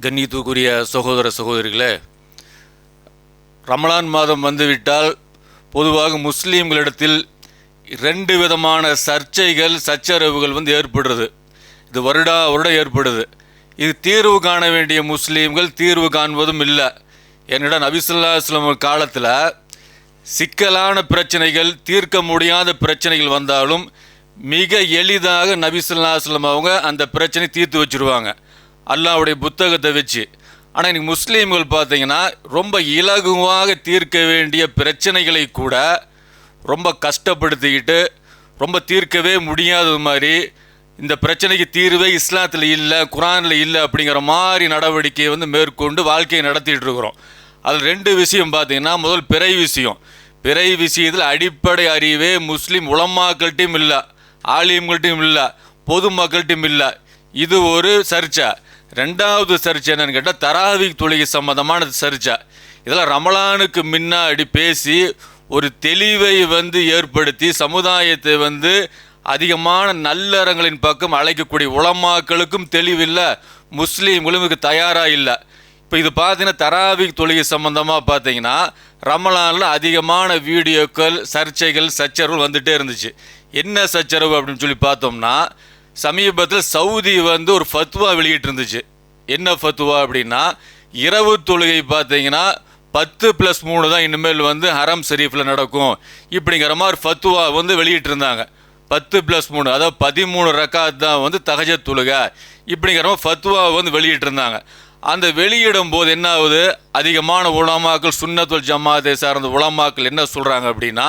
கண்ணியத்துக்குரிய சகோதர சகோதரிகளே ரமலான் மாதம் வந்துவிட்டால் பொதுவாக முஸ்லீம்களிடத்தில் ரெண்டு விதமான சர்ச்சைகள் சச்சரவுகள் வந்து ஏற்படுறது. இது வருடா வருடம் ஏற்படுது. இது தீர்வு காண வேண்டிய முஸ்லீம்கள் தீர்வு காண்பதும் இல்லை. என்னிடம் நபிசுல்லா இஸ்லாம் காலத்தில் சிக்கலான பிரச்சனைகள் தீர்க்க முடியாத பிரச்சனைகள் வந்தாலும் மிக எளிதாக நபிசுல்லாஸ்லம் அவங்க அந்த பிரச்சனை தீர்த்து வச்சிருவாங்க. அல்லாவுடைய புத்தகத்தை வச்சு. ஆனால் இன்றைக்கி முஸ்லீம்கள் பார்த்தீங்கன்னா ரொம்ப இலகுவாக தீர்க்க வேண்டிய பிரச்சனைகளை கூட ரொம்ப கஷ்டப்படுத்திக்கிட்டு ரொம்ப தீர்க்கவே முடியாதது மாதிரி இந்த பிரச்சனைக்கு தீர்வே இஸ்லாத்தில் இல்லை குரானில் இல்லை அப்படிங்கிற மாதிரி நடவடிக்கையை வந்து மேற்கொண்டு வாழ்க்கையை நடத்திட்டு இருக்கிறோம். அதில் ரெண்டு விஷயம் பார்த்தீங்கன்னா முதல் பிறை விஷயம். பிறை விஷயத்தில் அடிப்படை அறிவே முஸ்லீம் உளமாக்கள்கிட்டையும் இல்லை. ஆலிம்கள்ட்டையும் இல்லை பொதுமக்கள்கிட்டையும் இல்லை. இது ஒரு சர்ச்சை. ரெண்டாவது சர்ச்சை என்னன்னு கேட்டால் தராவிக் தொழுகை சம்மந்தமான சர்ச்சை. இதெல்லாம் ரமலானுக்கு முன்னாடி பேசி ஒரு தெளிவை வந்து ஏற்படுத்தி சமுதாயத்தை வந்து அதிகமான நல்லறங்களின் பக்கம் அழைக்கக்கூடிய உலமாக்களுக்கும் தெளிவில்லை முஸ்லீம்களும் இதுக்கு தயாராக இல்லை. இப்போ இது பார்த்தீங்கன்னா தராவிக் தொழுகை சம்மந்தமாக பார்த்தீங்கன்னா ரமலானில் அதிகமான வீடியோக்கள் சர்ச்சைகள் சச்சரவுகள் வந்துகிட்டே இருந்துச்சு. என்ன சச்சரவு அப்படின்னு சொல்லி பார்த்தோம்னா சமீபத்தில் சவுதி வந்து ஒரு ஃபத்வா வெளியிட்டு இருந்துச்சு. என்ன ஃபத்துவா அப்படின்னா இரவு தொழுகை பார்த்தீங்கன்னா பத்து ப்ளஸ் மூணு தான் இனிமேல் வந்து ஹரம் ஷெரீஃபில் நடக்கும். இப்படிங்கிற மாதிரி ஃபத்துவா வந்து வெளியிட்டிருந்தாங்க பத்து ப்ளஸ் மூணு அதாவது பதிமூணு ரக்காத் தான் வந்து தகஜ தொழுகை. இப்படிங்கிற மாதிரி ஃபத்துவா வந்து வெளியிட்டிருந்தாங்க அந்த வெளியிடும் போது என்ன ஆகுது? அதிகமான உலமாக்கள் சுன்னத்துல் ஜமாத்தை சார்ந்த உலமாக்கள் என்ன சொல்கிறாங்க அப்படின்னா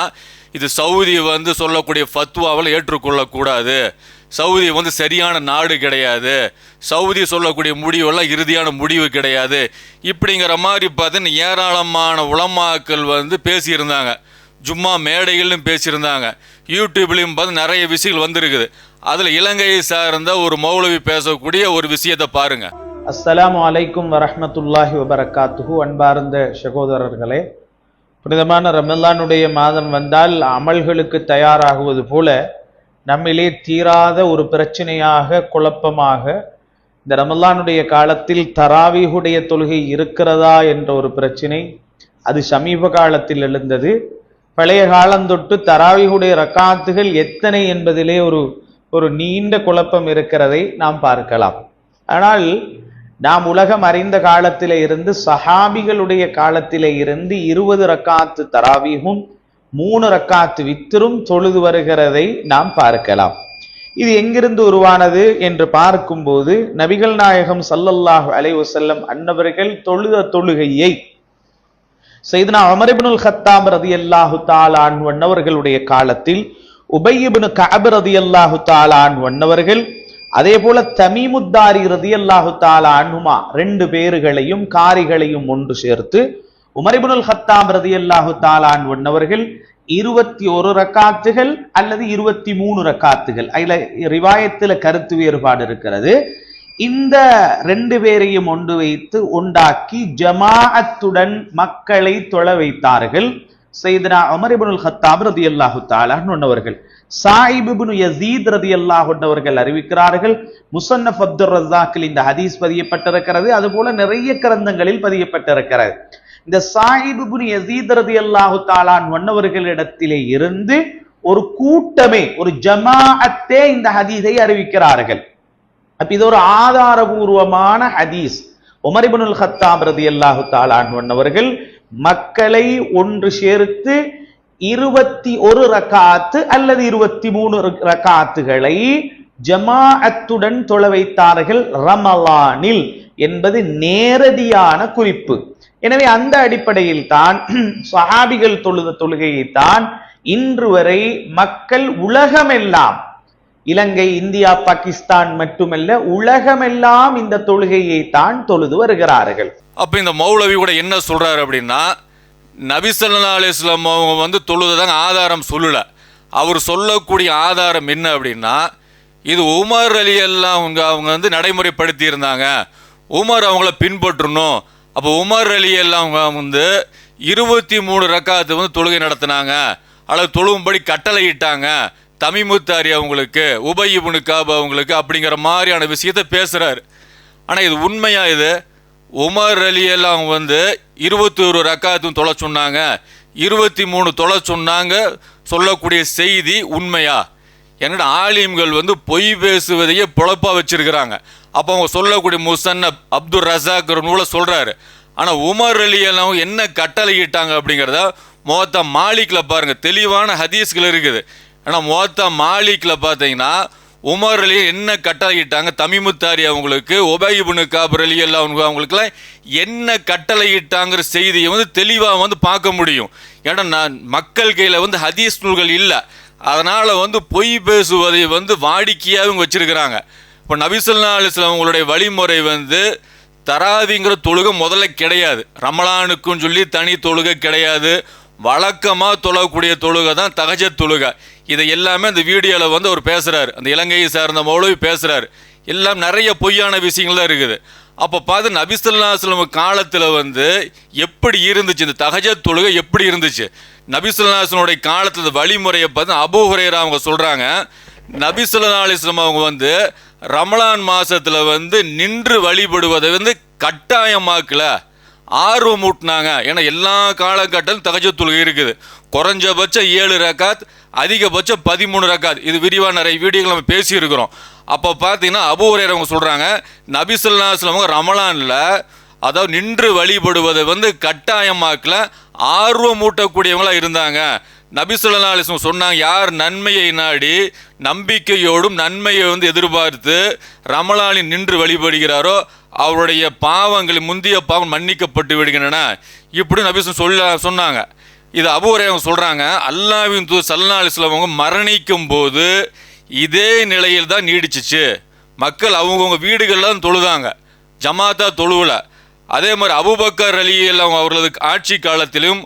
இது சவுதி வந்து சொல்லக்கூடிய ஃபத்வாவில் ஏற்றுக்கொள்ளக்கூடாது. சவுதி வந்து சரியான நாடு கிடையாது. சவுதி சொல்லக்கூடிய முடிவெல்லாம் இறுதியான முடிவு கிடையாது. இப்படிங்கிற மாதிரி பார்த்தீங்கன்னா ஏராளமான உலமாக்கள் வந்து பேசியிருந்தாங்க. ஜும்மா மேடைகளிலும் பேசியிருந்தாங்க. யூடியூப்லேயும் பார்த்து நிறைய விஷயங்கள் வந்திருக்குது. அதில் இலங்கையை சார்ந்த ஒரு மௌலவி பேசக்கூடிய ஒரு விஷயத்தை பாருங்கள் அஸ்லாம் அலைக்கும் வரமத்துல்லாஹி வபரகாத்துஹு. அன்பார்ந்த சகோதரர்களே புனிதமான ரமலானுடைய மாதம் வந்தால் அமல்களுக்கு தயாராகுவது போல நம்மிலே தீராத ஒரு பிரச்சனையாக குழப்பமாக இந்த ரமலானுடைய காலத்தில் தராவீகுடைய தொழுகை இருக்கிறதா என்ற ஒரு பிரச்சனை அது சமீப காலத்தில் எழுந்தது. பழைய காலந்தொட்டு தராவிகுடைய ரக்காத்துகள் எத்தனை என்பதிலே ஒரு ஒரு நீண்ட குழப்பம் இருக்கிறதை நாம் பார்க்கலாம். ஆனால் நாம் உலகம் அறிந்த காலத்தில இருந்து சஹாபிகளுடைய காலத்தில இருந்து இருபது ரக்காத்து தராவீகும் மூணு ரக்காத்து வித்திரும் தொழுது வருகிறதை நாம் பார்க்கலாம். இது எங்கிருந்து உருவானது என்று பார்க்கும்போது நபிகள் நாயகம் சல்லல்லாஹு அலைவசல்லம் அன்னவர்கள் தொழுத தொழுகையை செய்தனா அமரிபுனுல் ஹத்தாம் ரதியல்லாஹு தாலான் வண்ணவர்களுடைய காலத்தில் உபையிபின் கபர் ரதி அல்லாஹு தாலான் வண்ணவர்கள் அதே போல தமீமுத்தாரி ரதியல்லாஹு தாலா அனுமா ரெண்டு பேர்களையும் காரிகளையும் ஒன்று சேர்த்து உமரிபுனுல் ஹத்தாம் ரதியல்லாஹு தாலான் ஒன்னவர்கள் இருபத்தி ஒரு ரக்காத்துகள் அல்லது இருபத்தி மூணு ரக்காத்துகள். அதில் ரிவாயத்தில் கருத்து வேறுபாடு இருக்கிறது. இந்த ரெண்டு பேரையும் ஒன்று வைத்து உண்டாக்கி ஜமாஅத்துடன் மக்களை தொழ வைத்தார்கள். செய்தனா உமரிபுனுல் ரதி அல்லாஹு தாலான் ஒன்னவர்கள் சாயிப் யசீத் ரதி அன்ஹு அறிவிக்கிறார்கள். முசன்னப் அப்துல் ரஜாக்கில் இந்த ஹதீஸ் பதியப்பட்டிருக்கிறது. அதுபோல நிறைய கிரந்தங்களில் பதியப்பட்டிருக்கிறது. இந்த சாயிப் யசீத் ரதி அல்லாஹு தாலான் வண்ணவர்களிடத்திலே இருந்து ஒரு கூட்டமே ஒரு ஜமாஅத்தே இந்த ஹதீஸை அறிவிக்கிறார்கள். அப்ப இது ஒரு ஆதாரபூர்வமான ஹதீஸ். உமரிபுனுல் ஹத்தாப் ரதியல்லாஹு தாலான் வண்ணவர்கள் மக்களை ஒன்று சேர்த்து இருபத்தி ஒரு ரக்காத்து அல்லது இருபத்தி மூணு ரக்காத்துகளை ஜமாஅத்துடன் தொழ வைத்தார்கள் ரமலானில் என்பது நேரடியான குறிப்பு. எனவே அந்த அடிப்படையில் தான் சஹாபிகள் தொழுத தொழுகையை தான் இன்று வரை மக்கள் உலகமெல்லாம் இலங்கை இந்தியா பாகிஸ்தான் மட்டுமல்ல உலகமெல்லாம் இந்த தொழுகையை தான் தொழுது வருகிறார்கள். அப்ப இந்த மௌலவி கூட என்ன சொல்றாரு அப்படின்னா நபிசல்லா அலிஸ்லாம் அவங்க வந்து தொழுதுதாங்க ஆதாரம் சொல்லலை. அவர் சொல்லக்கூடிய ஆதாரம் என்ன அப்படின்னா இது உமர் அலி எல்லாம் அவங்க அவங்க வந்து நடைமுறைப்படுத்தி இருந்தாங்க உமர் அவங்கள பின்பற்றணும். அப்போ உமர் அலி எல்லாம் அவங்க வந்து இருபத்தி மூணு ரக்காத்து வந்து தொழுகை நடத்தினாங்க. அல்லது கட்டளை கட்டளையிட்டாங்க. தமிமுத்தாரி அவங்களுக்கு உபயிபுனு காபு அவங்களுக்கு அப்படிங்கிற மாதிரியான விஷயத்த பேசுகிறாரு ஆனால் இது உண்மையாக இது? உமர் அலி எல்லாம் வந்து இருபத்தி ஒரு ரக்காத்தும் தொலை சொன்னாங்க. இருபத்தி மூணு தொலை சொன்னாங்க. சொல்லக்கூடிய செய்தி உண்மையா? என்னோட ஆலிம்கள் வந்து பொய் பேசுவதையே பொழப்பா வச்சிருக்கிறாங்க. அப்போ அவங்க சொல்லக்கூடிய முசன்னப் அப்துல் ரசாக் நூலை சொல்கிறாரு ஆனால் உமர் அலி எல்லாம் என்ன கட்டளையிட்டாங்க அப்படிங்கிறத மொத்த மாலிக்கில் பாருங்கள் தெளிவான ஹதீஸ்கள் இருக்குது. ஆனால் மொத்த மாலிக்கில் பார்த்தீங்கன்னா உமர் அலி என்ன கட்டளையிட்டாங்க? தமிமுத்தாரி அவங்களுக்கு ஒபைபுனு காபர் அலி எல்லாம் அவங்க அவங்களுக்குலாம் என்ன கட்டளையிட்டாங்கிற செய்தியை வந்து தெளிவாக வந்து பார்க்க முடியும். ஏன்னா நான் மக்கள் கையில் வந்து ஹதீஸ் நூல்கள் இல்லை. அதனால் வந்து பொய் பேசுவதை வந்து வாடிக்கையாகவும் வச்சுருக்கிறாங்க. இப்போ நபிசுல்லா அலிஸ்லாம் அவங்களுடைய வழிமுறை வந்து தராதிங்கிற தொழுகை முதல்ல கிடையாது. ரமலானுக்கும் சொல்லி தனி தொழுகை கிடையாது. வழக்கமாக தொழக்கூடிய தொழுகை தான் தகஜ தொழுகை. இதை எல்லாமே அந்த வீடியோவில் வந்து அவர் பேசுகிறார் அந்த இலங்கையை சார்ந்த மௌலவி பேசுகிறார் எல்லாம் நிறைய பொய்யான விஷயங்கள்லாம் இருக்குது. அப்போ பார்த்து நபிசுல்லாஸ்லம் காலத்தில் வந்து எப்படி இருந்துச்சு? இந்த தகஜ தொழுகை எப்படி இருந்துச்சு? நபிசுல்லாஸ்லனுடைய காலத்தில் வழிமுறையை பார்த்து அபூஹுரேரா அவங்க சொல்கிறாங்க நபிசுல்லா அலிஸ்லம் அவங்க வந்து ரமலான் மாதத்தில் வந்து நின்று வழிபடுவதை வந்து கட்டாயமாக்கல. ஆர்வம் ஊட்டினாங்க. ஏன்னா எல்லா காலகட்டத்திலும் தகஜ தொழுகை இருக்குது. குறைஞ்சபட்சம் ஏழு ரக்காத் அதிகபட்சம் பதிமூணு ரக்காத். இது விரிவாக நிறைய வீடியோகள் நம்ம பேசியிருக்கிறோம். அப்போ பார்த்தீங்கன்னா அபூரேர் அவங்க சொல்கிறாங்க நபிசுல்லாஸ்லாம் ரமலானில் அதாவது நின்று வழிபடுவதை வந்து கட்டாயமாக்கல ஆர்வம் ஊட்டக்கூடியவங்களாக இருந்தாங்க. நபிசுல்லா அலிஸ்லம் சொன்னாங்க யார் நன்மையை நாடி நம்பிக்கையோடும் நன்மையை வந்து எதிர்பார்த்து ரமலானில் நின்று வழிபடுகிறாரோ அவருடைய பாவங்கள் முந்திய பாவம் மன்னிக்கப்பட்டு விடுகின்றன. இப்படி நபிசுலம் சொல்ல சொன்னாங்க. இது அபூரை அவங்க சொல்கிறாங்க அல்லாவின் தூ சல்லா அலிஸ்லாம் அவங்க மரணிக்கும் போது இதே நிலையில் தான் நீடிச்சிச்சு. மக்கள் அவங்கவுங்க வீடுகளில் தான் தொழுதாங்க. ஜமாத்தா தொழுவல. அதே மாதிரி அபுபக்கர் அலி அவங்க அவர்களது ஆட்சி காலத்திலும்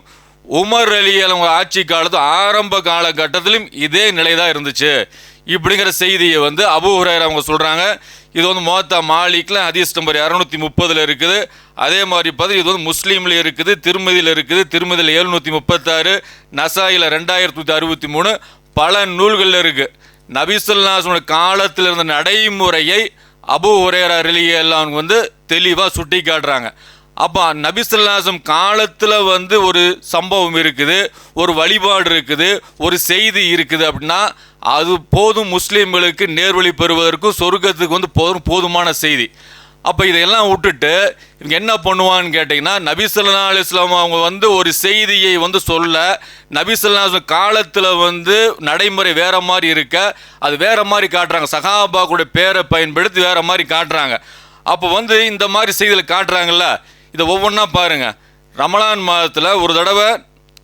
உமர் அலி அவங்க ஆட்சி காலத்து ஆரம்ப காலகட்டத்திலும் இதே நிலை தான் இருந்துச்சு. இப்படிங்கிற செய்தியை வந்து அபு ஹுரேரா அவங்க சொல்கிறாங்க இது வந்து மோத்தா மாலிக்கில் ஹதீஸ் நம்பர் இரநூத்தி முப்பதில் இருக்குது. அதே மாதிரி பார்த்தீங்க இது வந்து முஸ்லீமில் இருக்குது திருமதியில் இருக்குது திருமதியில் எழுநூற்றி முப்பத்தாறு நசாயில் ரெண்டாயிரத்தி அறுபத்தி மூணு பல நூல்களில் இருக்குது நபிசுல்லாசனுடைய காலத்தில் இருந்த நடைமுறையை அபு ஹுரேரா எல்லாம் வந்து தெளிவாக சுட்டி காட்டுறாங்க அப்போ நபிசுல்லாசம் காலத்தில் வந்து ஒரு சம்பவம் இருக்குது ஒரு வழிபாடு இருக்குது ஒரு செய்தி இருக்குது அப்படின்னா அது போதும் முஸ்லீம்களுக்கு நேர்வழி பெறுவதற்கும் சொர்க்கத்துக்கு வந்து போதும் போதுமான செய்தி. அப்போ இதையெல்லாம் விட்டுட்டு இவங்க என்ன பண்ணுவான்னு கேட்டிங்கன்னா நபிசல்லா அலுவலாம் அவங்க வந்து ஒரு செய்தியை வந்து சொல்ல நபிசல்லா காலத்தில் வந்து நடைமுறை வேறு மாதிரி இருக்க அது வேற மாதிரி காட்டுறாங்க. சகாபா கூட பேரை பயன்படுத்தி வேறு மாதிரி காட்டுறாங்க. அப்போ வந்து இந்த மாதிரி செய்தியில் காட்டுறாங்கல்ல இதை ஒவ்வொன்றா பாருங்க. ரமலான் மாதத்தில் ஒரு தடவை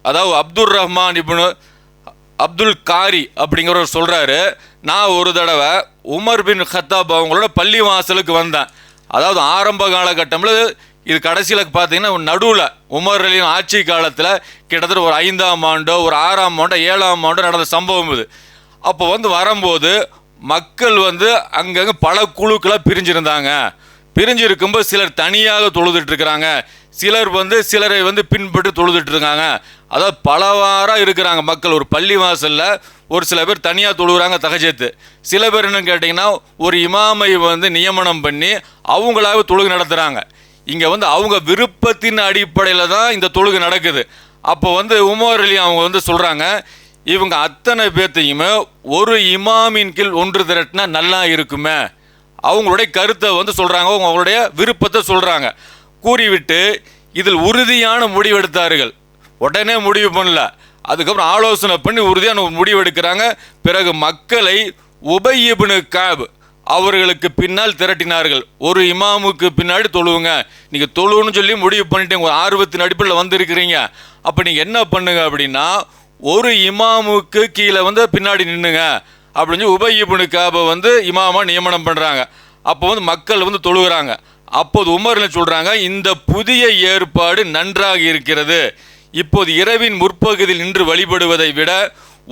அதாவது அப்துல் ரஹ்மான் இப்னு அப்துல் காரி அப்படிங்கிறவர் சொல்கிறாரு நான் ஒரு தடவை உமர் பின் ஹத்தாப் அவங்களோட பள்ளி வாசலுக்கு வந்தேன். அதாவது ஆரம்ப காலகட்டத்தில் இது கடைசியில் பார்த்தீங்கன்னா நடுவில் உமர் ஆட்சி காலத்தில் கிட்டத்தட்ட ஒரு ஐந்தாம் ஆண்டோ ஒரு ஆறாம் ஆண்டோ ஏழாம் ஆண்டோ நடந்த சம்பவம் இது. அப்போ வந்து வரும்போது மக்கள் வந்து அங்கங்கே பல குழுக்களாக பிரிஞ்சிருந்தாங்க. பிரிஞ்சு இருக்கும்போது சிலர் தனியாக தொழுதுட்டு இருக்கிறாங்க சிலர் வந்து சிலரை வந்து பின்பற்றி தொழுதுட்டு இருக்காங்க அதாவது பலவாறாக இருக்கிறாங்க மக்கள். ஒரு பள்ளி வாசலில் ஒரு சில பேர் தனியாக தொழுகிறாங்க தகஜத்து. சில பேர் என்னன்னு கேட்டிங்கன்னா ஒரு இமாமை வந்து நியமனம் பண்ணி அவங்களாவே தொழுகு நடத்துகிறாங்க இங்கே வந்து அவங்க விருப்பத்தின் அடிப்படையில் தான் இந்த தொழுகு நடக்குது. அப்போ வந்து உமர் அலி அவங்க வந்து சொல்கிறாங்க இவங்க அத்தனை பேர்த்தையுமே ஒரு இமாமின் கீழ் ஒன்று திரட்டினா நல்லா இருக்குமே. அவங்களுடைய கருத்தை வந்து சொல்கிறாங்க அவங்களுடைய விருப்பத்தை சொல்கிறாங்க கூறிவிட்டு இதில் உறுதியான முடிவெடுத்தார்கள். உடனே முடிவு பண்ணல. அதுக்கப்புறம் ஆலோசனை பண்ணி உறுதியான முடிவெடுக்கிறாங்க. பிறகு மக்களை உபயிபுனு காப் அவர்களுக்கு பின்னால் திரட்டினார்கள். ஒரு இமாமுக்கு பின்னாடி தொழுவுங்க. நீங்கள் தொழுவுன்னு சொல்லி முடிவு பண்ணிட்டு உங்கள் ஆர்வத்தின் அடிப்படையில் வந்திருக்கிறீங்க. அப்போ நீங்கள் என்ன பண்ணுங்க அப்படின்னா ஒரு இமாமுக்கு கீழே வந்து பின்னாடி நின்றுங்க அப்படின்னு சொல்லி உபயிபுனு காபை வந்து இமாமா நியமனம் பண்ணுறாங்க அப்போ வந்து மக்கள் வந்து தொழுகிறாங்க. அப்போது உமர்னு சொல்கிறாங்க இந்த புதிய ஏற்பாடு நன்றாக இருக்கிறது. இப்போது இரவின் முற்பகுதியில் நின்று வழிபடுவதை விட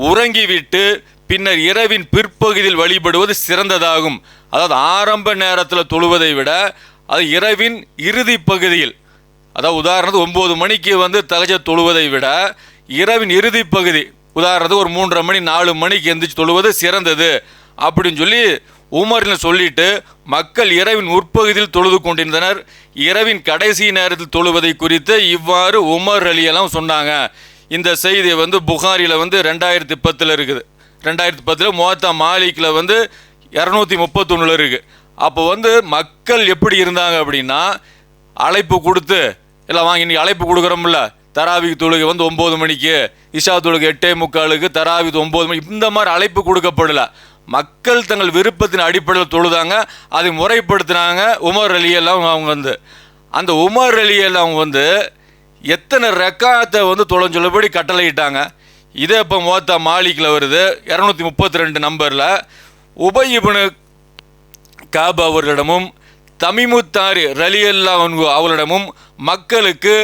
உறங்கிவிட்டு பின்னர் இரவின் பிற்பகுதியில் வழிபடுவது சிறந்ததாகும். அதாவது ஆரம்ப நேரத்தில் தொழுவதை விட அது இரவின் இறுதி பகுதியில் அதாவது உதாரணத்துக்கு ஒம்பது மணிக்கு வந்து தகஜ தொழுவதை விட இரவின் இறுதி பகுதி உதாரணத்துக்கு ஒரு மூன்றரை மணி நாலு மணிக்கு எந்திரிச்சு தொழுவது சிறந்தது அப்படின்னு சொல்லி உமர்னு சொல்லிட்டு மக்கள் இரவின் முற்பகுதியில் தொழுது கொண்டிருந்தனர். இரவின் கடைசி நேரத்தில் தொழுவதை குறித்து இவ்வாறு உமர் அலியெல்லாம் சொன்னாங்க. இந்த செய்தி வந்து புகாரியில் வந்து ரெண்டாயிரத்தி பத்தில் இருக்குது. ரெண்டாயிரத்தி பத்தில் மோத்தா மாலிக்கில் வந்து இரநூத்தி முப்பத்தொன்னில் இருக்குது அப்போ வந்து மக்கள் எப்படி இருந்தாங்க அப்படின்னா அழைப்பு கொடுத்து எல்லாம் வாங்க இன்றைக்கி அழைப்பு கொடுக்குறோம்ல தராவி தொழுகை வந்து ஒம்பது மணிக்கு இஷா தொழுகை எட்டே முக்காலுக்கு தராவி ஒம்பது மணி இந்த மாதிரி அழைப்பு கொடுக்கப்படல. மக்கள் தங்கள் விருப்பத்தின் அடிப்படையில் தொழுதாங்க அதை முறைப்படுத்தினாங்க உமர் அலியெல்லாம் அவங்க வந்து. அந்த உமர் அலியெல்லாம் வந்து எத்தனை ரெக்காத்தை வந்து தொலைஞ்சொல்லபடி கட்டளையிட்டாங்க. இதே இப்போ மோத்தா மாலிக்கில் வருது இரநூத்தி முப்பத்தி ரெண்டு நம்பரில். உபயிபுனு காப் அவர்களிடமும் தமிமுத்தாரி ரலியல்லா அவர்களிடமும் மக்களுக்கு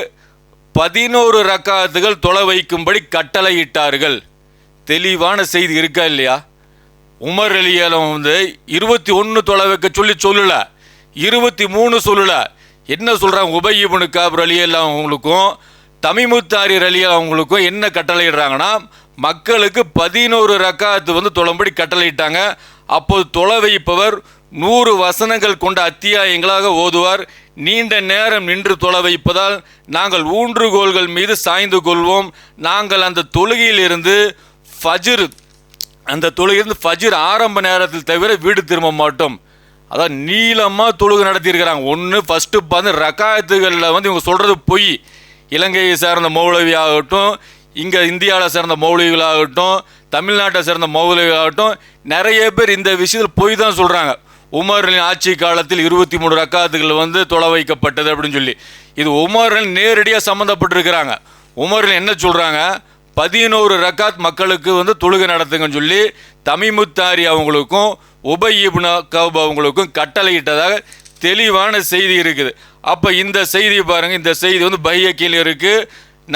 பதினோரு ரக்காத்துகள் தொலை வைக்கும்படி கட்டளையிட்டார்கள். தெளிவான செய்தி இருக்கா இல்லையா? உமர் அலியாலம் வந்து இருபத்தி ஒன்று தொலை வைக்க சொல்லி சொல்லல. இருபத்தி மூணு சொல்லல. என்ன சொல்கிறாங்க உபயிபுனு காப் ரலியல்லா அவங்களுக்கும் தமிமுத்தாரி அலியல் அவங்களுக்கும் என்ன கட்டளையிடுறாங்கன்னா மக்களுக்கு பதினோரு ரக்காத்து வந்து தொலைபடி கட்டளையிட்டாங்க. அப்போது தொலை வைப்பவர் நூறு வசனங்கள் கொண்ட அத்தியாயங்களாக ஓதுவார். நீண்ட நேரம் நின்று தொலை வைப்பதால் நாங்கள் ஊன்றுகோல்கள் மீது சாய்ந்து கொள்வோம். நாங்கள் அந்த தொழுகையிலிருந்து ஃபஜிர் அந்த தொழுகையிலிருந்து ஃபஜிர் ஆரம்ப நேரத்தில் தவிர வீடு திரும்ப மாட்டோம். அதான் நீளமாக தொழுகை நடத்தியிருக்கிறாங்க. ஒன்று ஃபஸ்ட்டு பார்த்து ரக்காயத்துகளில் வந்து இவங்க சொல்கிறது பொய். இலங்கையை சேர்ந்த மௌலவி ஆகட்டும் இங்கே இந்தியாவில் சேர்ந்த மௌலவிகளாகட்டும் தமிழ்நாட்டை சேர்ந்த மௌலவிகளாகட்டும் நிறைய பேர் இந்த விஷயத்தில் பொய் தான் சொல்கிறாங்க உமரின் ஆட்சி காலத்தில் இருபத்தி மூணு ரக்காத்துகள் வந்து தொலை வைக்கப்பட்டது அப்படின்னு சொல்லி. இது உமரின் நேரடியாக சம்மந்தப்பட்டிருக்கிறாங்க உமரில் என்ன சொல்கிறாங்க பதினோரு ரக்காத் மக்களுக்கு வந்து தொழுகை நடத்துங்கன்னு சொல்லி தமிமுத்தாரி அவங்களுக்கும் உபயிப்னா கவுப் அவங்களுக்கும் கட்டளையிட்டதாக தெளிவான செய்தி இருக்குது. அப்போ இந்த செய்தி பாருங்கள் இந்த செய்தி வந்து பையக்கில் இருக்குது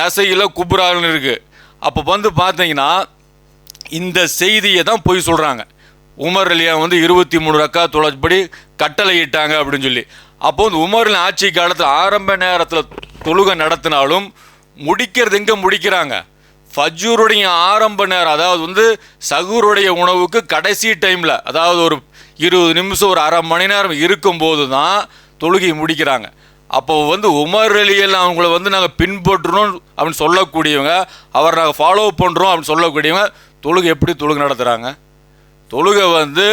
நசையில் குப்ரான்னு இருக்குது அப்போ வந்து பார்த்தீங்கன்னா இந்த செய்தியை தான் பொய் சொல்கிறாங்க உமர் அலியா வந்து இருபத்தி மூணு ரக்கா தொலைப்படி கட்டளையிட்டாங்க அப்படின்னு சொல்லி. அப்போ வந்து உமரின் ஆட்சி காலத்தில் ஆரம்ப நேரத்தில் தொழுகை நடத்தினாலும் முடிக்கிறது எங்கே முடிக்கிறாங்க? ஃபஜ்ஜூருடைய ஆரம்ப நேரம் அதாவது வந்து சகூருடைய உணவுக்கு கடைசி டைமில் அதாவது ஒரு இருபது நிமிஷம் ஒரு அரை மணி நேரம் இருக்கும்போது தான் தொழுகை முடிக்கிறாங்க. அப்போ வந்து உமர் அலியில் அவங்கள வந்து நாங்கள் பின்பற்றணும் அப்படின்னு சொல்லக்கூடியவங்க அவர் நாங்கள் ஃபாலோ பண்ணுறோம் அப்படின்னு சொல்லக்கூடியவங்க தொழுகை எப்படி தொழுகை நடத்துகிறாங்க தொழுகை வந்து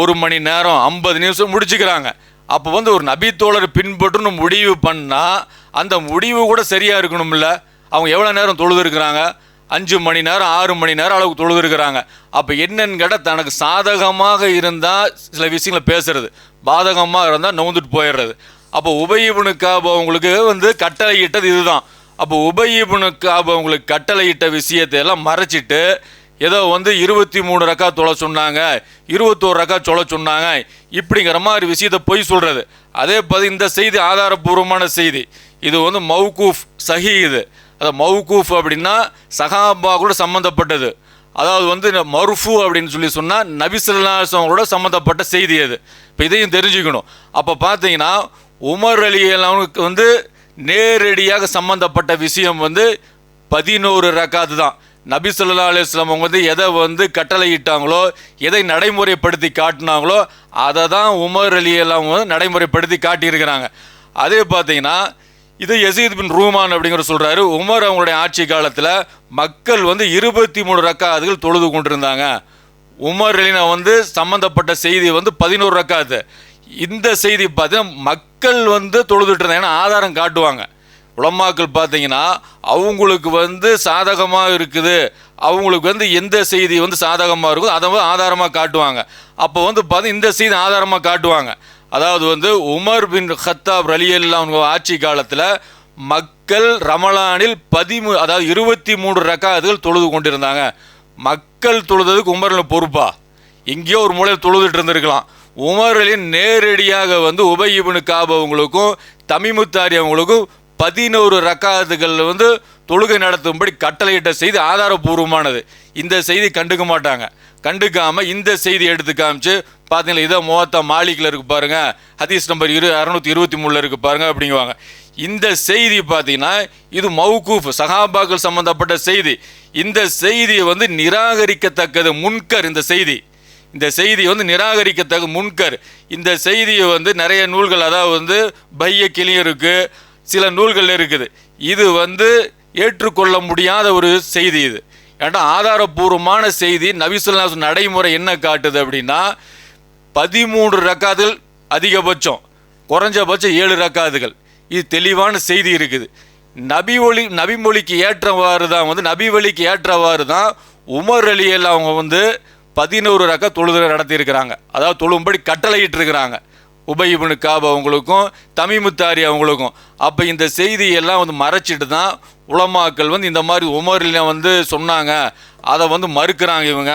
ஒரு மணி நேரம் ஐம்பது நிமிஷம் முடிச்சுக்கிறாங்க. அப்போ வந்து ஒரு நபித்தோழர் பின்பற்றணும் முடிவு பண்ணால் அந்த முடிவு கூட சரியாக இருக்கணும்ல? அவங்க எவ்வளோ நேரம் தொழுது இருக்கிறாங்க அஞ்சு மணி நேரம் ஆறு மணி நேரம் அளவுக்கு தொழுது இருக்கிறாங்க அப்போ என்னன்னு கேட்டால் தனக்கு சாதகமாக இருந்தால் சில விஷயங்களை பேசுறது. பாதகமாக இருந்தால் நோந்துட்டு போயிடுறது. அப்போ உபயிபுனு அவங்களுக்கு வந்து கட்டளையிட்டது இதுதான். அப்போ உபயிபுனு அவங்களுக்கு கட்டளையிட்ட விஷயத்தை எல்லாம் மறைச்சிட்டு ஏதோ வந்து இருபத்தி மூணு ரக்கா தொலை சொன்னாங்க இருபத்தோரு ரக்கா சொல்ல சொன்னாங்க. இப்படிங்கிற மாதிரி விஷயத்தை பொய் சொல்கிறது அதே பதி இந்த செய்தி ஆதாரபூர்வமான செய்தி. இது வந்து மவுகூஃப் சஹி இது. அது மௌகூஃப் அப்படின்னா சஹாபா கூட சம்மந்தப்பட்டது அதாவது வந்து இந்த மருஃபு அப்படின்னு சொல்லி சொன்னால் நபிசல்லாசவங்களோட சம்மந்தப்பட்ட செய்தி அது. இப்போ இதையும் தெரிஞ்சுக்கணும். அப்போ பார்த்தீங்கன்னா உமர் அலி அவனுக்கு வந்து நேரடியாக சம்மந்தப்பட்ட விஷயம் வந்து பதினோரு ரக்காத்து தான். நபி சொல்லா அலுவலாம் அவங்க வந்து எதை வந்து கட்டளையிட்டாங்களோ எதை நடைமுறைப்படுத்தி காட்டினாங்களோ அதை தான் உமர் அலி எல்லாம் வந்து நடைமுறைப்படுத்தி காட்டியிருக்கிறாங்க. அதே பார்த்தீங்கன்னா இது யசீத் பின் ரூமான் அப்படிங்கிற சொல்கிறாரு உமர் அவங்களுடைய ஆட்சி காலத்தில் மக்கள் வந்து இருபத்தி மூணு ரக்காதுகள் தொழுது கொண்டிருந்தாங்க. உமர் அலினா வந்து சம்மந்தப்பட்ட செய்தி வந்து பதினோரு ரக்காது இந்த செய்தி பார்த்தீங்கன்னா மக்கள் வந்து தொழுதுட்டு இருந்தாங்கன்னா ஆதாரம் காட்டுவாங்க. உலமாக்கள் பார்த்தீங்கன்னா அவங்களுக்கு வந்து சாதகமாக இருக்குது. அவங்களுக்கு வந்து எந்த செய்தி வந்து சாதகமாக இருக்குதோ அதை வந்து ஆதாரமாக காட்டுவாங்க. அப்போ வந்து பார்த்து இந்த செய்தி ஆதாரமாக காட்டுவாங்க. அதாவது வந்து உமர் பின் ஹத்தாப் ரலியல்லா அவங்க ஆட்சி காலத்தில் மக்கள் ரமலானில் பதிமூ அதாவது இருபத்தி மூன்று ரக்காதுகள் தொழுது கொண்டிருந்தாங்க. மக்கள் தொழுதுக்கு உமரில் பொறுப்பா? எங்கேயோ ஒரு மூலையில் தொழுதுட்டு இருந்திருக்கலாம். உமர்களின் நேரடியாக வந்து உபயிபுனு காபவங்களுக்கும் தமிமுத்தாரி அவங்களுக்கும் பதினோரு ரக்காதுகள் வந்து தொழுகை நடத்தும்படி கட்டளையிட்ட செய்தி ஆதாரபூர்வமானது. இந்த செய்தி கண்டுக்க மாட்டாங்க. கண்டுக்காமல் இந்த செய்தி எடுத்து காமிச்சு பார்த்தீங்களா இதோ மோத்தா மாளிகையில் இருக்கு பாருங்க ஹதீஸ் நம்பர் இரு அறுநூத்தி இருபத்தி மூணில் இருக்கு பாருங்க அப்படிங்குவாங்க. இந்த செய்தி பார்த்தீங்கன்னா இது மவுகூஃப் சஹாபாக்கள் சம்பந்தப்பட்ட செய்தி. இந்த செய்தியை வந்து நிராகரிக்கத்தக்கது முன்கர் இந்த செய்தி. இந்த செய்தி வந்து நிராகரிக்கத்தக்க முன்கர். இந்த செய்தியை வந்து நிறைய நூல்கள் அதாவது வந்து பைய கிளியும் இருக்குது சில நூல்கள் இருக்குது. இது வந்து ஏற்றுக்கொள்ள முடியாத ஒரு செய்தி இது. ஏன்னா ஆதாரபூர்வமான செய்தி நபிசுல்லா நடைமுறை என்ன காட்டுது அப்படின்னா பதிமூன்று ரக்காதுகள் அதிகபட்சம் குறைஞ்சபட்சம் ஏழு ரக்காதுகள் இது தெளிவான செய்தி இருக்குது. நபி ஒளி நபிமொழிக்கு ஏற்றவாறு தான் வந்து நபி வழிக்கு ஏற்றவாறு தான் உமர் அலியில் அவங்க வந்து பதினோரு ரக்க தொழுது நடத்தியிருக்கிறாங்க. அதாவது தொழும்படி கட்டளையிட்டு இருக்கிறாங்க உபயிபனு காப் அவங்களுக்கும் தமிமுத்தாரி அவங்களுக்கும். அப்போ இந்த செய்தியெல்லாம் வந்து மறைச்சிட்டு தான் உலமாக்கள் வந்து இந்த மாதிரி உமரில் வந்து சொன்னாங்க. அதை வந்து மறுக்கிறாங்க இவங்க.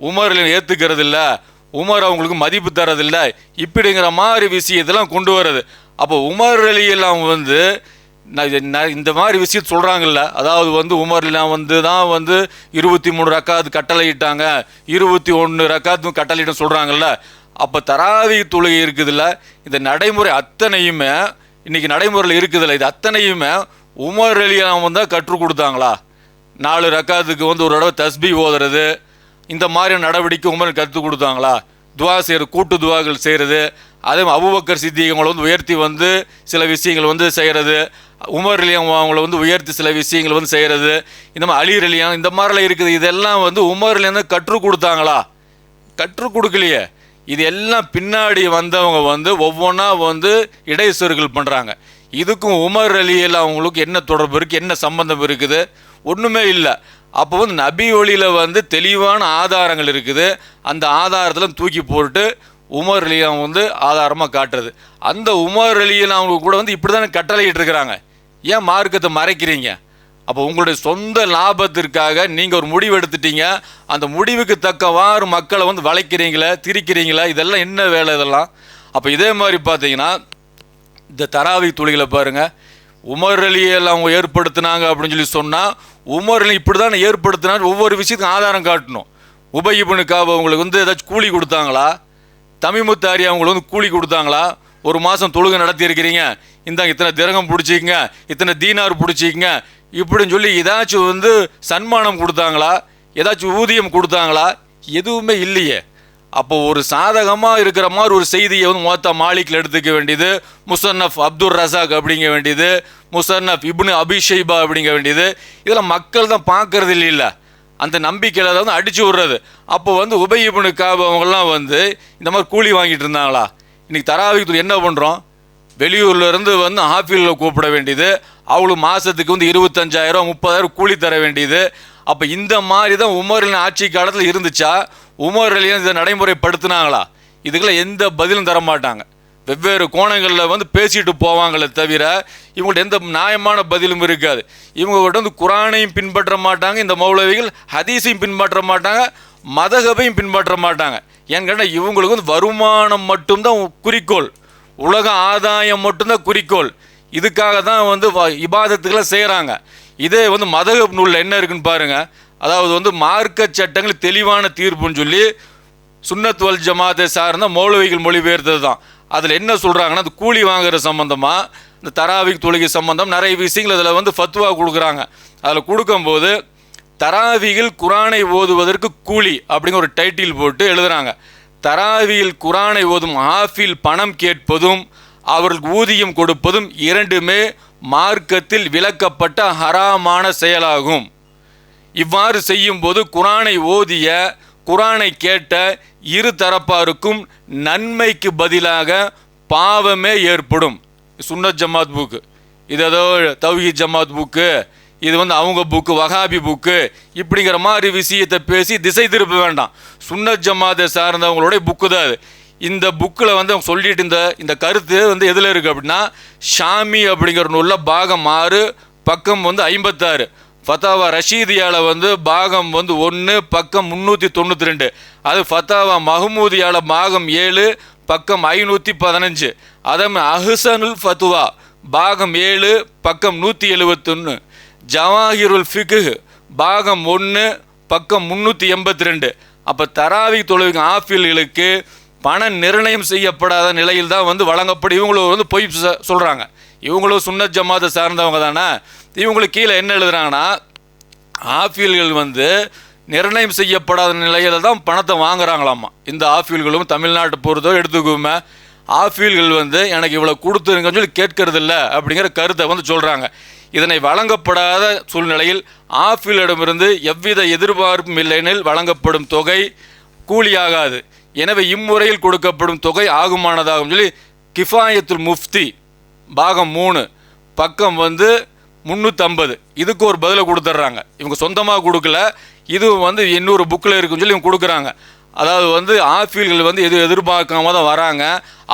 உமரில் ஏற்றுக்கிறது இல்லை. உமர் அவங்களுக்கு மதிப்பு தரதில்லை இப்படிங்கிற மாதிரி விஷயத்தெல்லாம் கொண்டு வர்றது. அப்போ உமர் அலியெல்லாம் வந்து நான் இந்த மாதிரி விஷயம் சொல்கிறாங்கல்ல அதாவது வந்து உமர்லாம் வந்து தான் வந்து இருபத்தி மூணு ரக்காத்து கட்டளையிட்டாங்க. இருபத்தி ஒன்று ரக்காத்தும் கட்டளையிட்டு சொல்கிறாங்கல்ல அப்போ தராவி தொழுகை இருக்குதுல்ல இந்த நடைமுறை அத்தனையுமே இன்றைக்கி நடைமுறையில் இருக்குதுல்ல இது அத்தனையுமே உமர் அலிலாம் தான் கற்றுக் கொடுத்தாங்களா? நாலு ரக்காத்துக்கு வந்து ஒரு தடவை தஸ்பி ஓதுறது இந்த மாதிரி நடவடிக்கை உமர் கற்றுக் கொடுத்தாங்களா? துவா செய்கிற கூட்டு துவாக்கள் செய்கிறது அதே மாதிரி அபுபக்கர் சித்திகங்களை வந்து உயர்த்தி வந்து சில விஷயங்கள் வந்து செய்கிறது உமர் அலியம் அவங்கள வந்து உயர்த்தி சில விஷயங்கள் வந்து செய்கிறது இந்த மாதிரி அலி அலியம் இந்த மாதிரிலாம் இருக்குது இதெல்லாம் வந்து உமர் அலியம் தான் கற்றுக் கொடுத்தாங்களா? கற்றுக் கொடுக்கலையே. இது எல்லாம் பின்னாடி வந்தவங்க வந்து ஒவ்வொன்றா வந்து இடைசர்கள் பண்ணுறாங்க இதுக்கும் உமர் அலியில் அவங்களுக்கு என்ன தொடர்பு இருக்குது என்ன சம்பந்தம் இருக்குது? ஒன்றுமே இல்லை. அப்போ வந்து நபி ஒளியில் வந்து தெளிவான ஆதாரங்கள் இருக்குது. அந்த ஆதாரத்தில் தூக்கி போட்டு உமர் அலி அவங்க வந்து ஆதாரமாக காட்டுறது. அந்த உமர் அலியில் அவங்க கூட வந்து இப்படி தானே கட்டளையிட்டு இருக்கிறாங்க. ஏன் மார்க்கத்தை மறைக்கிறீங்க? அப்போ உங்களுடைய சொந்த லாபத்திற்காக நீங்கள் ஒரு முடிவு எடுத்துட்டீங்க. அந்த முடிவுக்கு தக்கவாறு மக்களை வந்து வளைக்கிறீங்களா திரிக்கிறீங்களா இதெல்லாம் என்ன வேலை இதெல்லாம்? அப்போ இதே மாதிரி பார்த்தீங்கன்னா இந்த தராவி துளிகளை பாருங்கள் உமர்லியெல்லாம் அவங்க ஏற்படுத்தினாங்க அப்படின்னு சொல்லி சொன்னால் உமர் அலி இப்படி தான் ஏற்படுத்தினார். ஒவ்வொரு விஷயத்துக்கும் ஆதாரம் காட்டணும். உபயிபனுக்காக அவங்களுக்கு வந்து ஏதாச்சும் கூலி கொடுத்தாங்களா? தமிமுத்தாரி அவங்களுக்கு வந்து கூலி கொடுத்தாங்களா? ஒரு மாதம் தொழுகை நடத்தியிருக்கிறீங்க. இந்தாங்க இத்தனை திரகம் பிடிச்சிக்கங்க இத்தனை தீனார் பிடிச்சிக்கங்க இப்படின்னு சொல்லி ஏதாச்சும் வந்து சன்மானம் கொடுத்தாங்களா? ஏதாச்சும் ஊதியம் கொடுத்தாங்களா? எதுவுமே இல்லையே. அப்போ ஒரு சாதகமாக இருக்கிற மாதிரி ஒரு செய்தியை வந்து மொத்த மாலிக்கில் எடுத்துக்க வேண்டியது முசன்னஃப் அப்துல் ரசாக் அப்படிங்க வேண்டியது முசன்னஃப் இப்னு அபிஷைபா அப்படிங்க வேண்டியது. இதெல்லாம் மக்கள் தான் பார்க்கறது இல்லை அந்த நம்பிக்கையில் வந்து அடிச்சு விடுறது. அப்போ வந்து உபய் இப்னு அவங்கெல்லாம் வந்து இந்த மாதிரி கூலி வாங்கிட்டு இருந்தாங்களா? இன்றைக்கி தராவிக்கு என்ன பண்ணுறோம் வெளியூர்லேருந்து வந்து ஹாஃபிலில் கூப்பிட வேண்டியது அவங்களுக்கு மாதத்துக்கு வந்து இருபத்தஞ்சாயிரம் முப்பதாயிரம் கூலி தர வேண்டியது. அப்போ இந்த மாதிரி தான் உமரின் ஆட்சி காலத்தில் இருந்துச்சா? உமர் இதை நடைமுறைப்படுத்தினாங்களா? இதுக்கெல்லாம் எந்த பதிலும் தர மாட்டாங்க வெவ்வேறு கோணங்களில் வந்து பேசிட்டு போவாங்களே தவிர இவங்கள்ட்ட எந்த நியாயமான பதிலும் இருக்காது. இவங்ககிட்ட வந்து குரானையும் பின்பற்ற மாட்டாங்க இந்த மௌலவிகள் ஹதீஸையும் பின்பற்ற மாட்டாங்க மதகபையும் பின்பற்ற மாட்டாங்க. ஏன்னு கேட்டால் இவங்களுக்கு வந்து வருமானம் மட்டும்தான் குறிக்கோள். உலக ஆதாயம் மட்டும்தான் குறிக்கோள். இதுக்காக தான் வந்து வ- இபாதத்துக்களை செய்கிறாங்க இதே வந்து மதக நூலில் என்ன இருக்குன்னு பாருங்கள் அதாவது வந்து மார்க்க சட்டங்கள் தெளிவான தீர்ப்புன்னு சொல்லி சுன்னத் வல் ஜமாத்தை சார்ந்த மௌலவிகள் மொழிபெயர்த்தது தான். அதில் என்ன சொல்கிறாங்கன்னா அந்த கூலி வாங்குற சம்மந்தமாக இந்த தராவிக் தொழுகை சம்பந்தம் நிறைய விஷயங்கள் அதில் வந்து ஃபத்வா கொடுக்குறாங்க. அதில் கொடுக்கும்போது தராவியில் குரானை ஓதுவதற்கு கூலி அப்படிங்கிற ஒரு டைட்டில் போட்டு எழுதுறாங்க. தராவியில் குரானை ஓதும் ஆஃபில் பணம் கேட்பதும் அவர்களுக்கு ஊதியம் கொடுப்பதும் இரண்டுமே மார்க்கத்தில் விலக்கப்பட்ட ஹராமான செயலாகும். இவ்வாறு செய்யும்போது குரானை ஓதிய குரானை கேட்ட இரு தரப்பாருக்கும் நன்மைக்கு பதிலாக பாவமே ஏற்படும். சுன்னத் ஜமாத் புக்கு இது ஏதோ தௌஹீத் ஜமாத் புக்கு இது வந்து அவங்க புக்கு வகாபி புக்கு இப்படிங்கிற மாதிரி விஷயத்தை பேசி திசை திருப்ப வேண்டாம். சுன்னத் ஜமாத்தை சார்ந்தவங்களுடைய புக்கு தான் அது. இந்த புக்கில் வந்து அவங்க சொல்லிட்டு இந்த இந்த கருத்து வந்து எதில் இருக்குது அப்படின்னா ஷாமி அப்படிங்கிற நூலில் பாகம் ஆறு பக்கம் வந்து ஐம்பத்தாறு. ஃபத்தாவா ரஷீதியால் வந்து பாகம் வந்து ஒன்று பக்கம் முந்நூற்றி தொண்ணூற்றி ரெண்டு. அது ஃபத்தாவா மஹமூதியால் பாகம் ஏழு பக்கம் ஐநூற்றி பதினஞ்சு. அதே மாதிரி அஹ்சனுல் ஃபத்துவா பாகம் ஏழு பக்கம் நூற்றி எழுபத்தொன்று ஜவாஹிருல் ஃபிகு பாகம் ஒன்று பக்கம் முந்நூற்றி எண்பத்தி ரெண்டு. அப்போ தராவி தொழுவின் ஆஃபில்களுக்கு பணம் நிர்ணயம் செய்யப்படாத நிலையில் தான் வந்து வழங்கப்படும் இவங்களும் வந்து பொய் சொல்கிறாங்க இவங்களும் சுன்னத் ஜமாத்தை சார்ந்தவங்க தானே? இவங்களுக்கு கீழே என்ன எழுதுறாங்கன்னா ஆஃபியல்கள் வந்து நிர்ணயம் செய்யப்படாத நிலையில் தான் பணத்தை வாங்குறாங்களாமா? இந்த ஆஃபியல்களும் தமிழ்நாட்டை பொறுத்தோ எடுத்துக்குமே. ஆஃபியல்கள் வந்து எனக்கு இவ்வளோ கொடுத்துருங்கன்னு சொல்லி கேட்கறது இல்லை அப்படிங்கிற கருத்தை வந்து சொல்கிறாங்க இதனை வழங்கப்படாத சூழ்நிலையில் ஆஃபியலிடமிருந்து எவ்வித எதிர்பார்ப்பும் இல்லையெனில் வழங்கப்படும் தொகை கூலியாகாது. எனவே இம்முறையில் கொடுக்கப்படும் தொகை ஆகுமானதாகும் சொல்லி கிஃபாயத்துல் முஃப்தி பாகம் மூணு பக்கம் வந்து முந்நூற்றம்பது இதுக்கு ஒரு பதிலை கொடுத்துட்றாங்க. இவங்க சொந்தமாக கொடுக்கல. இது வந்து இன்னொரு புக்கில் இருக்குன்னு சொல்லி இவங்க கொடுக்குறாங்க. அதாவது வந்து ஆஃபீல்கள் வந்து எது எதிர்பார்க்காம தான் வராங்க.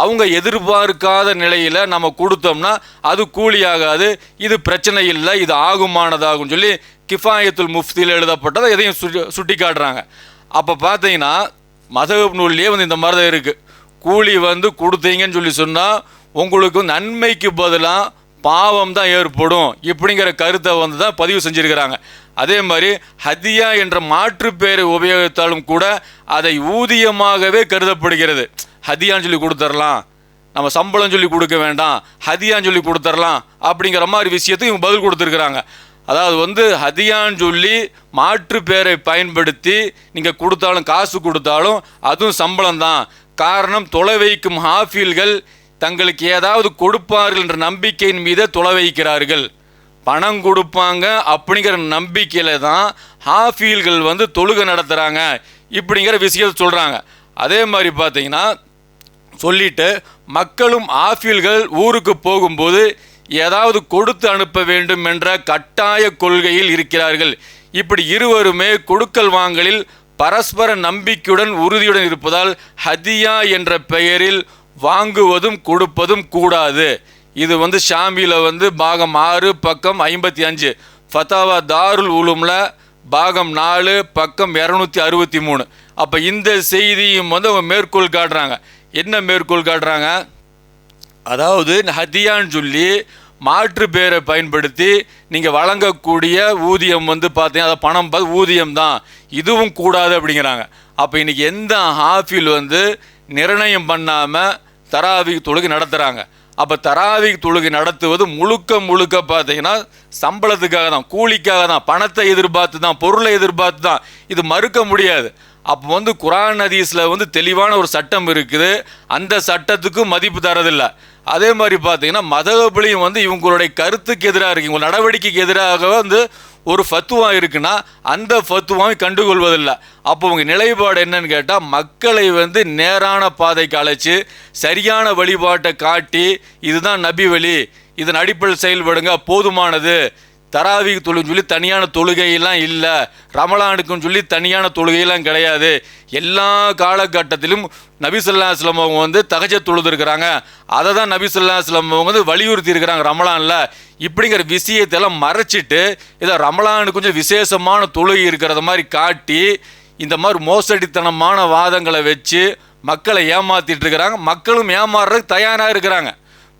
அவங்க எதிர்பார்க்காத நிலையில் நம்ம கொடுத்தோம்னா அது கூலியாகாது. இது பிரச்சனை இல்லை இது ஆகுமானதாகும் சொல்லி கிஃபாயத்துல் முஃப்தியில் எழுதப்பட்டதை எதையும் சுட்டி சுட்டி காட்டுறாங்க அப்போ பார்த்தீங்கன்னா மதகப் நூல்லையே வந்து இந்த மாதிரி தான் இருக்குது கூலி வந்து கொடுத்தீங்கன்னு சொல்லி சொன்னால் உங்களுக்கு நன்மைக்கு பதிலாக பாவம் தான் ஏற்படும். இப்படிங்கிற கருத்தை வந்து தான் பதிவு செஞ்சுருக்கிறாங்க. அதே மாதிரி ஹதியா என்ற மாற்று பெயரை உபயோகித்தாலும் கூட அதை ஊதியமாகவே கருதப்படுகிறது. ஹதியான்னு சொல்லி கொடுத்துடலாம் நம்ம சம்பளம் சொல்லி கொடுக்க வேண்டாம். ஹதியான்னு சொல்லி கொடுத்துடலாம் அப்படிங்கிற மாதிரி விஷயத்துக்கு இவங்க பதில் கொடுத்துருக்குறாங்க. அதாவது வந்து ஹதியான்னு சொல்லி மாற்று பேரை பயன்படுத்தி நீங்கள் கொடுத்தாலும் காசு கொடுத்தாலும் அதுவும் சம்பளம் தான் காரணம் தொலை வைக்கும் ஹாஃபீல்கள் தங்களுக்கு ஏதாவது கொடுப்பார்கள் என்ற நம்பிக்கையின் மீது தொலை வைக்கிறார்கள். பணம் கொடுப்பாங்க அப்படிங்கிற நம்பிக்கையில் தான் ஹாஃபீல்கள் வந்து தொழுகை நடத்துகிறாங்க இப்படிங்கிற விஷயத்தை சொல்கிறாங்க அதே மாதிரி பார்த்தீங்கன்னா சொல்லிட்டு மக்களும் ஆஃபீல்கள் ஊருக்கு போகும்போது ஏதாவது கொடுத்து அனுப்ப வேண்டும் என்ற கட்டாய கொள்கையில் இருக்கிறார்கள். இப்படி இருவருமே கொடுக்கல் வாங்கலில் பரஸ்பர நம்பிக்கையுடன் உறுதியுடன் இருப்பதால் ஹதியா என்ற பெயரில் வாங்குவதும் கொடுப்பதும் கூடாது. இது வந்து ஷாமியில் வந்து பாகம் ஆறு பக்கம் ஐம்பத்தி அஞ்சு. ஃபத்தாவா தாருல் உலும்ல பாகம் நாலு பக்கம் இரநூத்தி அறுபத்தி மூணு. அப்போ இந்த செய்தியும் வந்து அவங்க மேற்கோள் காட்டுறாங்க. என்ன மேற்கோள் காட்டுறாங்க? அதாவது ஹதியான்னு சொல்லி மாற்று பேரை பயன்படுத்தி நீங்கள் வழங்கக்கூடிய ஊதியம் வந்து பார்த்தீங்கன்னா அதை பணம் ஊதியம் தான். இதுவும் கூடாது அப்படிங்கிறாங்க. அப்போ இன்றைக்கி எந்த ஹாஃபில் வந்து நிர்ணயம் பண்ணாமல் தராவி தொழுகை நடத்துகிறாங்க அப்போ தராவி தொழுகை நடத்துவது முழுக்க முழுக்க பார்த்தீங்கன்னா சம்பளத்துக்காக தான் கூலிக்காக தான் பணத்தை எதிர்பார்த்து தான் பொருளை எதிர்பார்த்து தான். இது மறுக்க முடியாது. அப்போ வந்து குரான் ஹதீஸில் வந்து தெளிவான ஒரு சட்டம் இருக்குது. அந்த சட்டத்துக்கும் மதிப்பு தரதில்லை. அதே மாதிரி பார்த்தீங்கன்னா மதகபலியும் வந்து இவங்களுடைய கருத்துக்கு எதிராக இருக்கு. இவங்க நடவடிக்கைக்கு எதிராக வந்து ஒரு ஃபத்துவா இருக்குன்னா அந்த ஃபத்துவாவை கண்டுகொள்வதில்லை. அப்போ உங்கள் நிலைப்பாடு என்னன்னு கேட்டால் மக்களை வந்து நேரான பாதைக்கு அழைச்சி சரியான வழிபாட்டை காட்டி இதுதான் நபி வழி இதன் அடிப்படையில் செயல்படுங்க போதுமானது. தராவி தொழுன்னு சொல்லி தனியான தொழுகையெல்லாம் இல்லை. ரமலானுக்குன்னு சொல்லி தனியான தொழுகையெல்லாம் கிடையாது. எல்லா காலகட்டத்திலும் நபிசல்லாஸ்லம் அவங்க வந்து தகஜ தொழுதுருக்கிறாங்க அதை தான் நபிசல்லாஸ்லம் அவங்க வந்து வலியுறுத்தி இருக்கிறாங்க ரமலானில். இப்படிங்கிற விஷயத்தை எல்லாம் மறைச்சிட்டு இதை ரமலானுக்கு கொஞ்சம் விசேஷமான தொழுகை இருக்கிறத மாதிரி காட்டி இந்த மாதிரி மோசடித்தனமான வாதங்களை வச்சு மக்களை ஏமாற்றிட்டு இருக்கிறாங்க. மக்களும் ஏமாறுறதுக்கு தயாராக இருக்கிறாங்க.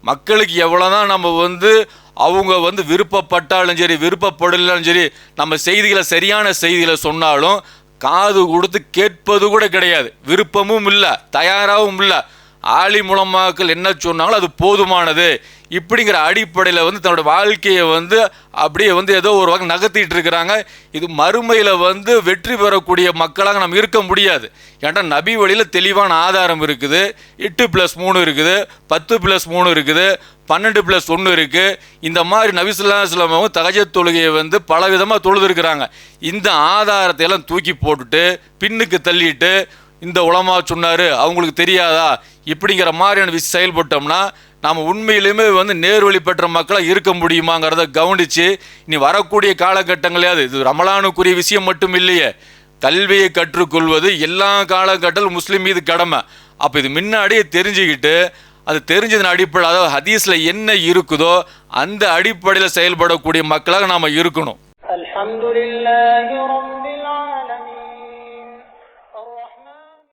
மக்களுக்கு எவ்வளோ தான் நம்ம வந்து அவங்க வந்து விருப்பப்பட்டாலும் சரி விருப்பப்படலாலும் சரி நம்ம செய்திகளை சரியான செய்திகளை சொன்னாலும் காது கொடுத்து கேட்பது கூட கிடையாது. விருப்பமும் இல்லை தயாராகவும் இல்லை. ஆலி மூலமாக்கள் என்ன சொன்னாங்களோ அது போதுமானது. இப்படிங்கிற அடிப்படையில் வந்து தன்னோட வாழ்க்கையை வந்து அப்படியே வந்து ஏதோ ஒரு வகை நகர்த்திட்டு இருக்கிறாங்க. இது மறுமையில் வந்து வெற்றி பெறக்கூடிய மக்களாக நம்ம இருக்க முடியாது. ஏன்னா நபி வழியில் தெளிவான ஆதாரம் இருக்குது. எட்டு ப்ளஸ் மூணு இருக்குது. பத்து ப்ளஸ் மூணு இருக்குது. பன்னெண்டு ப்ளஸ் ஒன்று இருக்குது இந்த மாதிரி நபிசுல்லாஸ்லாமும் அவங்க தகஜத் தொழுகையை வந்து பல விதமாக தொழுதுருக்கிறாங்க. இந்த ஆதாரத்தை எல்லாம் தூக்கி போட்டுட்டு பின்னுக்கு தள்ளிட்டு இந்த உலமா சொன்னார் அவங்களுக்கு தெரியாதா? இப்படிங்கிற மாதிரியான விஷயம் செயல்பட்டோம்னா நாம் உண்மையிலுமே வந்து நேர்வழி பெற்ற மக்களாக இருக்க முடியுமாங்கிறத கவனித்து இனி வரக்கூடிய காலகட்டங்களையாவது இது ரமலானுக்குரிய விஷயம் மட்டும் இல்லையே கல்வியை கற்றுக்கொள்வது எல்லா காலகட்டத்தில் முஸ்லீம் மீது கடமை. அப்போ இது முன்னாடியே தெரிஞ்சுக்கிட்டு அது தெரிஞ்சதன் அடிப்படையில் அதாவது ஹதீஸில் என்ன இருக்குதோ அந்த அடிப்படையில் செயல்படக்கூடிய மக்களாக நாம் இருக்கணும். அலமதுல்லாஹி